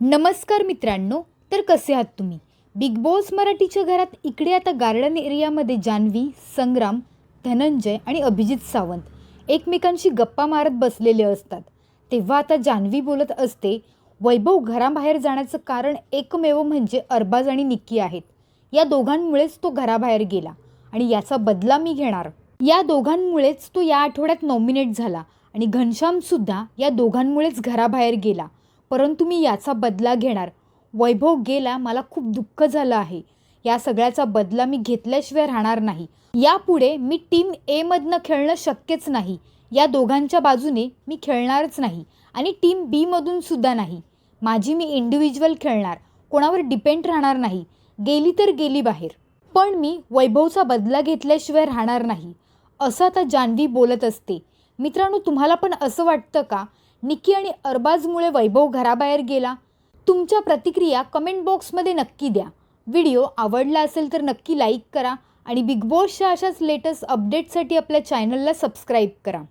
नमस्कार मित्रांनो तर कसे आहात तुम्ही? बिग बॉस मराठीच्या घरात इकडे आता गार्डन एरियामध्ये जान्हवी संग्राम धनंजय आणि अभिजित सावंत एकमेकांशी गप्पा मारत बसलेले असतात. तेव्हा आता जान्हवी बोलत असते वैभव घराबाहेर जाण्याचं कारण एकमेव म्हणजे अरबाज आणि निक्की आहेत. या दोघांमुळेच तो घराबाहेर गेला आणि याचा बदला मी घेणार. या दोघांमुळेच तो या आठवड्यात नॉमिनेट झाला आणि घनश्यामसुद्धा या दोघांमुळेच घराबाहेर गेला. परंतु मी याचा बदला घेणार. वैभव गेला मला खूप दुःख झालं आहे. या सगळ्याचा बदला मी घेतल्याशिवाय राहणार नाही. यापुढे मी टीम एमधनं खेळणं शक्यच नाही. या दोघांच्या बाजूने मी खेळणारच नाही आणि टीम बीमधून सुद्धा नाही. माझी मी इंडिव्हिज्युअल खेळणार. कोणावर डिपेंड राहणार नाही. गेली तर गेली बाहेर. पण मी वैभवचा बदला घेतल्याशिवाय राहणार नाही. असं आता जान्हवी बोलत असते. मित्रांनो तुम्हाला पण असं वाटतं का निकी आणि अरबाजमुळे वैभव घराबाहेर गेला. तुमच्या प्रतिक्रिया कमेंट बॉक्समध्ये नक्की द्या. व्हिडिओ आवडला असेल तर नक्की लाईक करा आणि बिग बॉसच्या अशाच लेटेस्ट अपडेटसाठी आपल्या चॅनलला सबस्क्राईब करा.